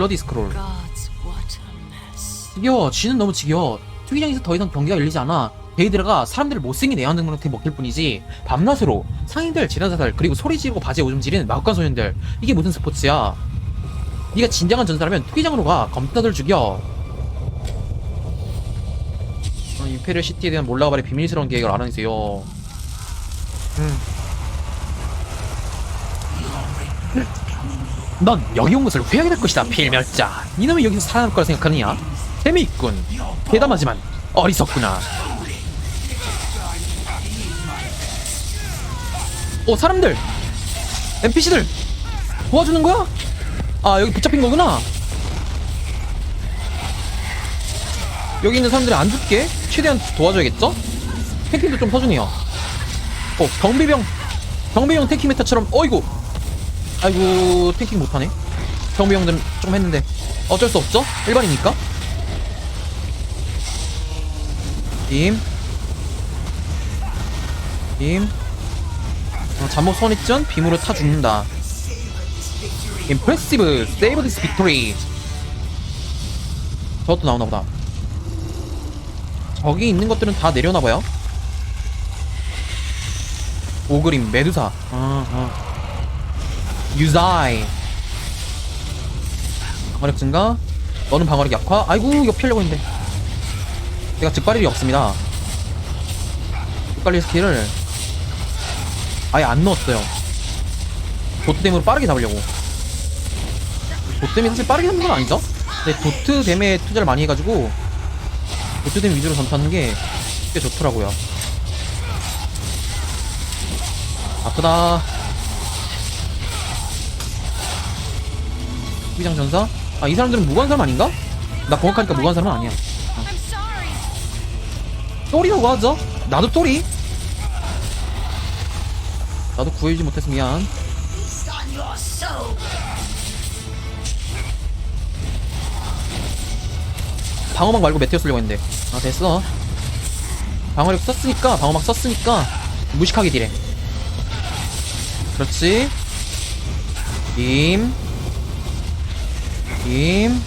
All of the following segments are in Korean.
블러디 스크롤. 지겨워. 쥐는 너무 지겨워. 투기장에서 더 이상 경기가 열리지 않아 데이드라가 사람들을 못생긴 애완동물한테 먹힐 뿐이지 밤낮으로 상인들 지나사살 그리고 소리 지르고 바지에 오줌 지르는 마구간 소년들. 이게 무슨 스포츠야? 네가 진정한 전사라면 투기장으로 가. 검다들 죽여. 어, 임페리얼 시티에 대한 몰라가발의 비밀스러운 계획을 알아내세요. 음. 넌 여기 온 것을 후회하게 될 것이다 필멸자. 이놈이 여기서 살아남을 거라 생각하느냐? 재미있군. 대담하지만 어리석구나. 오 사람들! NPC들! 도와주는 거야? 아 여기 붙잡힌 거구나. 여기 있는 사람들이 안 죽게 최대한 도와줘야겠죠? 탱킹도 좀 서주네요. 어 경비병 경비병 탱킹 메타처럼 어이구 아이고 탱킹 못하네. 경비병들은 좀 했는데. 어쩔 수 없죠? 일반이니까. 빔 빔. 어, 잠복 선입전? 빔으로 타 죽는다. 임프레시브 세이브 디스 빅토리. 저것도 나오나 보다. 저기 있는 것들은 다 내려나 봐요. 오그림 메두사. 어, 어. 유자이 방어력 증가? 너는 방어력 약화? 아이고 이거 피하려고 했는데. 내가 즉발일이 없습니다. 즉발일 스킬을 아예 안 넣었어요. 도트댐으로 빠르게 잡으려고. 도트댐이 사실 빠르게 잡는 건 아니죠? 근데 도트댐에 투자를 많이 해가지고 도트댐 위주로 전투하는 게 꽤 좋더라고요. 아프다 비장 전사? 아 이 사람들은 무관 사람 아닌가? 나 공격하니까 무관 사람은 아니야 sorry. 또리라고 하죠? 나도 또리 나도 구해주지 못해서 미안 방어막 말고 메테오 쓰려고 했는데 아 됐어 방어력 썼으니까 방어막 썼으니까 무식하게 딜해 그렇지 임 임.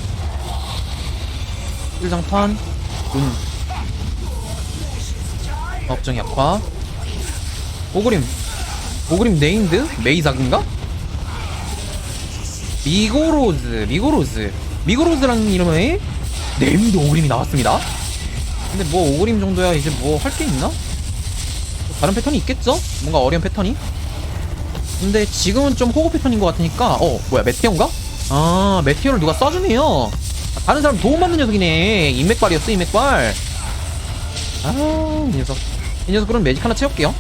일장판 운 업정 약화 오그림 오그림 네인드 메이작인가? 미고로즈 미고로즈 미고로즈라는 이름의 네임드 오그림이 나왔습니다 근데 뭐 오그림 정도야 이제 뭐 할 게 있나? 뭐 다른 패턴이 있겠죠? 뭔가 어려운 패턴이? 근데 지금은 좀 호구 패턴인 것 같으니까 어 뭐야 메테오인가? 아 메테오를 누가 쏴주네요 아, 다른 사람 도움받는 녀석이네 인맥발이었어 인맥발 아이 녀석 이 녀석 그럼 매직 하나 채울게요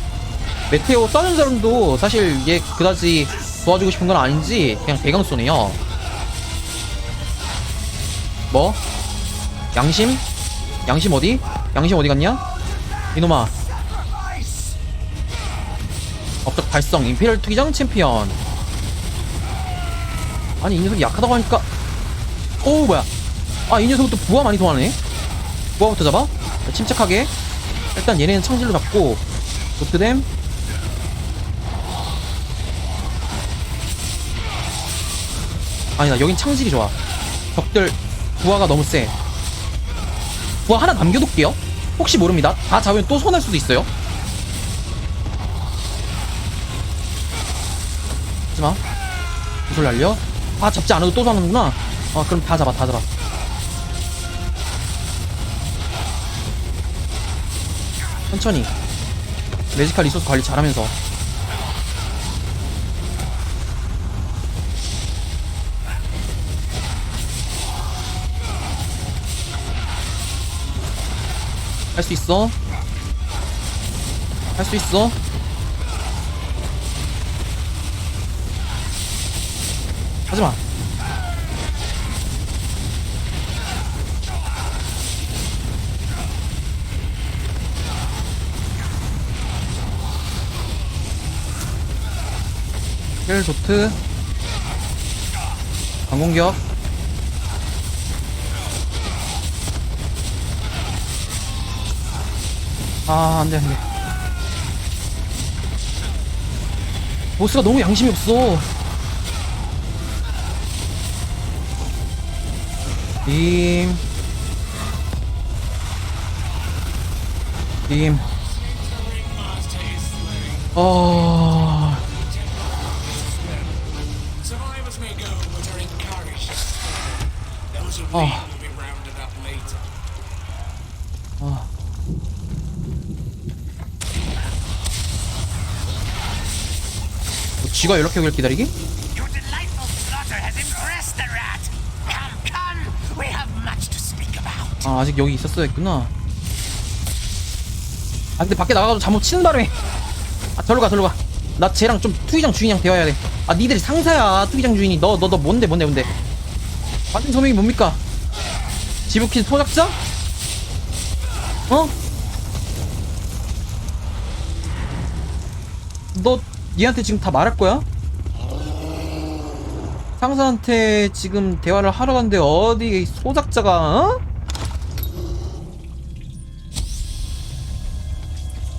메테오 쏴준 사람도 사실 얘 그다지 도와주고 싶은 건 아닌지 그냥 대강 쏘네요 뭐? 양심? 양심 어디? 양심 어디 갔냐? 이놈아 업적 발성 임페리얼 투기장 챔피언 아니 이 녀석이 약하다고 하니까. 오 뭐야. 아 이 녀석은 또 부하 많이 통하네. 부하부터 잡아? 자, 침착하게. 일단 얘네는 창질로 잡고 도트댐. 아니다 여긴 창질이 좋아. 적들 부하가 너무 세. 부하 하나 남겨둘게요. 혹시 모릅니다. 다 잡으면 또 손할 수도 있어요. 하지마. 구슬 날려 아 잡지 않아도 또 잡는구나. 아 그럼 다 잡아 다 잡아. 천천히. 매지컬 리소스 관리 잘하면서. 할 수 있어? 할 수 있어 하지마. 힐 도트. 강공격. 아 안돼 안돼. 보스가 너무 양심이 없어 rounded up later. 어. 뭐 쥐가 이렇게 기다리기? Your delightful slaughter has impressed the rat. Come, come, we have much to speak about. 아 아직 여기 있었어야 했구나 아 근데 밖에 나가서 잠못 치는 바람에 아 절로 가 절로 가나 쟤랑 좀 투기장 주인이랑 대화해야 돼아 니들이 상사야 투기장 주인이 너 너 너 뭔데 뭔데 뭔데 받은 소명이 뭡니까 지부킨 소작자? 어? 너 얘한테 지금 다 말할 거야? 상사한테 지금 대화를 하러 갔는데 어디 소작자가 어?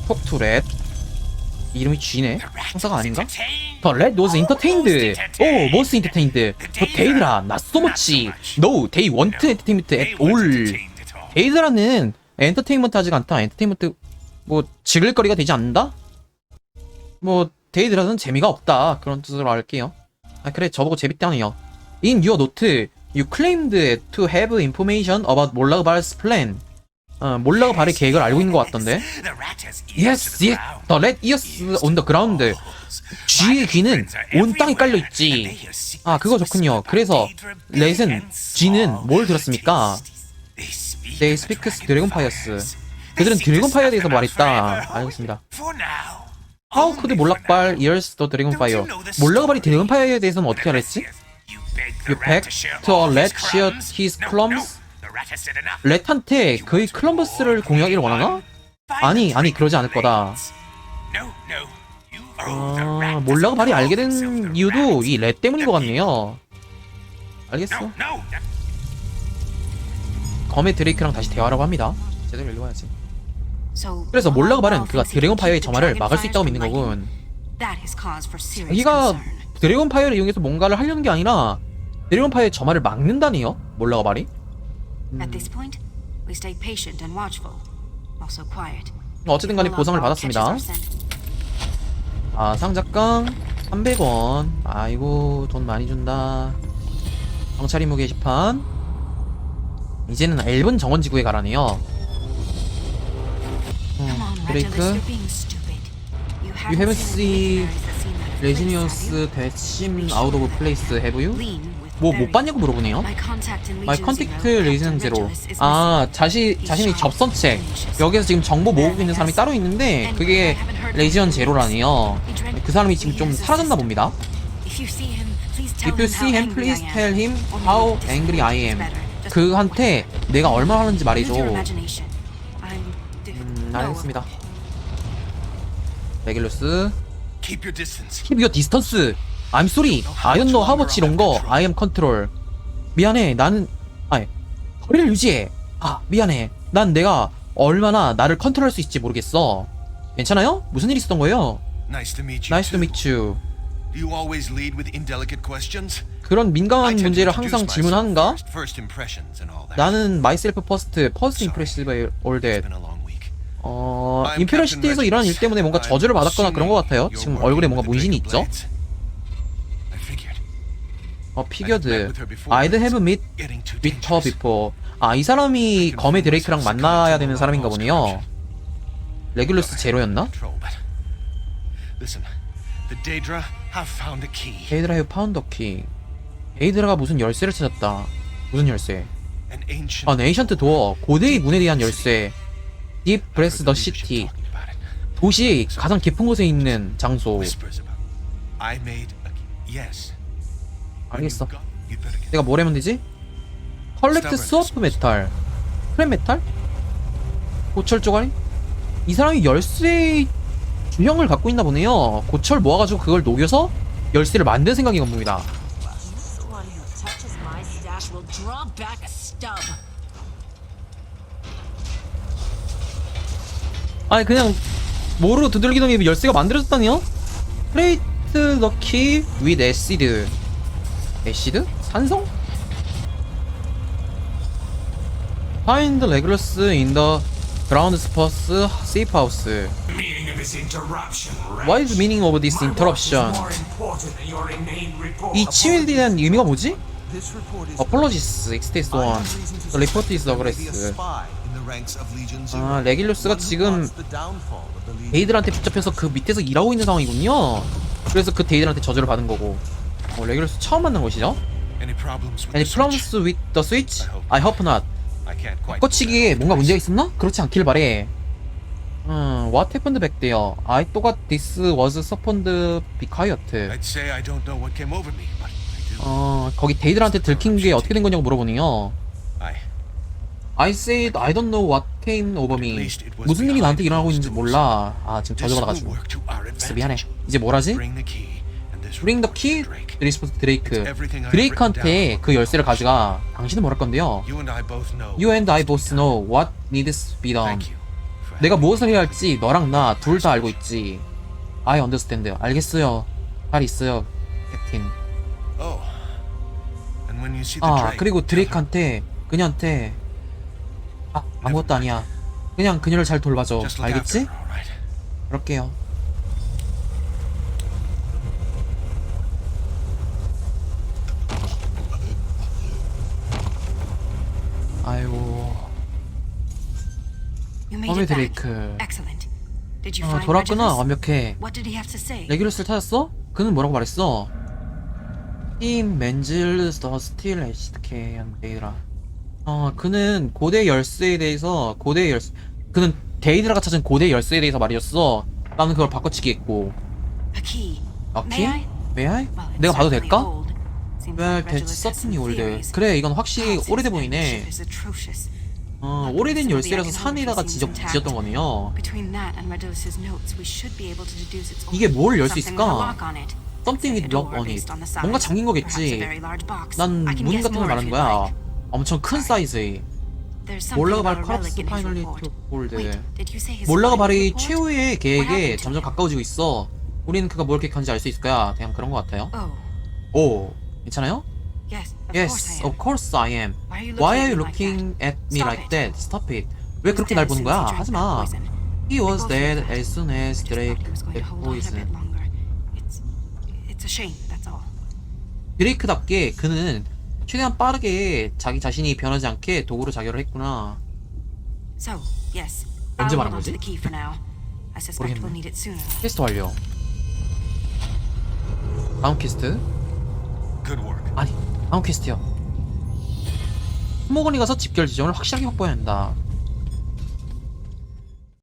톡투렛 이름이 쥐네 상사가 아닌가? 더 레드 was entertained 오 most entertained 저 데이드라 not so much no they want entertainment at all 데이드라는 엔터테인먼트 하지가 않다 엔터테인먼트 뭐 즐길 거리가 되지 않는다? 뭐 데이드라는 재미가 없다 그런 뜻으로 할게요 아 그래 저보고 재밌다네요 In your note you claimed to have information about 몰라그발's plan 어, 몰라그발의 계획을 알고 있는 것 같던데 Yes, yes. The red ears on the ground. 쥐의 귀는 온 땅에 깔려 있지. 아, 그거 좋군요. 그래서 렛은 쥐는 뭘 들었습니까? They speak 파이어스. 그들은 드래곤 파이어에 대해서 말했다. 알겠습니다. How could 몰락발 ears the dragon fire? 몰락발이 드래곤 파이어에 대해서는 어떻게 알았지? You beg to let share his clumps? 렛한테 그의 클럼버스를 공유하기를 원하나? 아니, 아니, 그러지 않을 거다. 아, 몰라가 발이 알게 된 이유도 이 렛 때문인 것 같네요. 알겠어. 검의 드레이크랑 다시 대화라고 합니다. 제대로 읽어야지. 그래서 몰라가 발은 그가 드래곤 파이어의 점화를 막을 수 있다고 믿는 거군. 자기가 드래곤 파이어를 이용해서 뭔가를 하려는 게 아니라 드래곤 파이어의 점화를 막는다니요? 몰라가 발이? At this point, we stay patient and watchful. Also quiet. 어쨌든 간에 보상을 받았습니다. 아, 상작강 300원. 아이고, 돈 많이 준다. 경찰 임무 게시판. 이제는 앨본 정원 지구에 가라네요. Come 음, on, 브레이크. You haven't seen seen the legionaries that seem out of place, have you? 뭐 못 봤냐고 물어보네요. My contact in 마이 컨택트 Zero, 레이전 Captain 제로. 아. 자시, 자신이 접선책. 여기서 지금 정보 모으고 있는 사람이 따로 있는데, 그게 레지언 제로라니요. 그 사람이 지금 좀 사라졌나 봅니다. If you see him, please tell him how angry I am. 그한테 내가 얼마나 하는지. I'm 음. 알겠습니다. 레길루스. Keep your distance. I'm sorry. I don't know how much longer I am control. 미안해. 나는 아니 거리를 유지해. 아 미안해. 난 내가 얼마나 나를 컨트롤할 수 있을지 모르겠어. 괜찮아요? 무슨 일 있었던 거예요? Nice to meet you. Nice to meet you. Do you always lead with indelicate questions? 그런 민감한 문제를 항상 질문하는가? 나는 myself first, first impressive all that. 어, 임페리얼 시티에서 일어난 일. 때문에 뭔가 저주를 받았거나 그런 것 같아요. 지금 얼굴에 뭔가 문신이 있죠? I. 어, 피겨드. before. I'd have met with her before. 아, 이 사람이 검의 드레이크랑 만나야 되는 사람인가 보네요. 레귤루스 제로였나? The Daedra have found a key. 데이드라. 데이드라가 무슨 열쇠를 찾았다. 무슨 열쇠? 아, 네이션트 도어. 고대의 문에 대한 열쇠. 딥 브레스 더 시티. Talking about it. 도시의 가장 깊은 곳에 있는 장소. I made a key. Yes. 알겠어. 내가 뭘 하면 되지? 컬렉트 스워프 메탈 크랩 메탈? 고철 쪼가리? 이 사람이 열쇠 주형을 갖고 있나 보네요 고철 모아가지고 그걸 녹여서 열쇠를 만든 생각인 겁니다. 아니 그냥 모르고 두들기더니 열쇠가 만들어졌다니요? 플레이트 더키 with 애시드 애시드? 산성? Find Regulus in the ground spurs safe house. Meaning of this interruption, What is the meaning of this interruption? 이 침해에 대한 의미가 뭐지? Apologies, Extes I one. The report is aggressive. 아, 레길루스가 지금. 데이들한테 붙잡혀서 그 밑에서 일하고 있는 상황이군요. 그래서 그 데이들한테 저주를 받은 거고. 어, 레귤러스 처음 만난 것이죠? Any problems with Any the switch? problems with the switch? I hope not. I can't quite. 꽂히기에 뭔가 문제가 있었나? 그렇지 않길 바래. 음, what happened back there? I thought this was supposed to be quiet. I'd say I don't know what came over me, but I do. 어, 거기 데이들한테 들킨 게 어떻게 된 거냐고 물어보니요. I I said I don't know what came over me. 무슨 일이 나한테 일어나고 있는지 몰라. 아, 지금 this will 저주받아가지고. work to our 미안해. advantage. 이제 뭘 하지? Bring the key, Drake. 드레이스 드레이크. 드레이크한테 그 열쇠를 가져가. 당신은 뭘할 건데요? You and I both know. What needs to be done. 내가 무엇을 해야 할지 너랑 나 둘 다 알고 있지. I understand. 알겠어요. 잘 있어요, 캡틴. Oh. 아, 그리고 드레이크한테 그녀한테 아, 아무것도 아니야. 그냥 그녀를 잘 돌봐줘. 알겠지? 그럴게요. 아이고. Back. 드레이크. 아, 돌아왔구나. Regulus? 완벽해. 레귤러스를 찾았어? 그는 뭐라고 말했어? 팀 맨질 더 스틸 에시드케 데이드라 어 그는 고대 열쇠에 대해서 고대 열쇠 그는 데이드라가 찾은 고대 열쇠에 대해서 말이었어 나는 그걸 바꿔치기 했고 A key. 오케이? May I? 메아이? 내가 봐도 될까? some certainly older. theories. 그래 이건 확실히 오래돼 보이네. 어 오래된 열쇠라서 산에다가 지적. 지었던 거네요 이게 뭘 열 수 있을까? Something with lock on it. 뭔가 잠긴 거겠지. 난 문 같은 걸 말하는 거야. 엄청 큰 사이즈의 몰라가 in his 파이널리 his 몰라가 발이? 최후의 계획에 점점? 가까워지고 있어 우리는 그가 뭘 계획하는지 알 수 있을 거야 그냥 그런 것 같아요 Oh, 오 괜찮아요? Yes, of course I am. Why are you Why are you looking looking at me Stop like it. that? Stop it 왜 그렇게 날 보는 거야? 하지마 poison. He was dead that. as soon as Drake bit poison longer. It's, it's a shame, that's all. 드레이크답게 그는 최대한 빠르게 자기 자신이 변하지 않게 도구로 자결을 했구나 So, yes, 언제 말한 거지? the key for now. I suspect we'll 모르겠네. need it sooner. 퀘스트 완료 다음 퀘스트 Good work. 아니 다음 퀘스트요. 스모건이 가서 집결 지점을 확실하게 확보해야 한다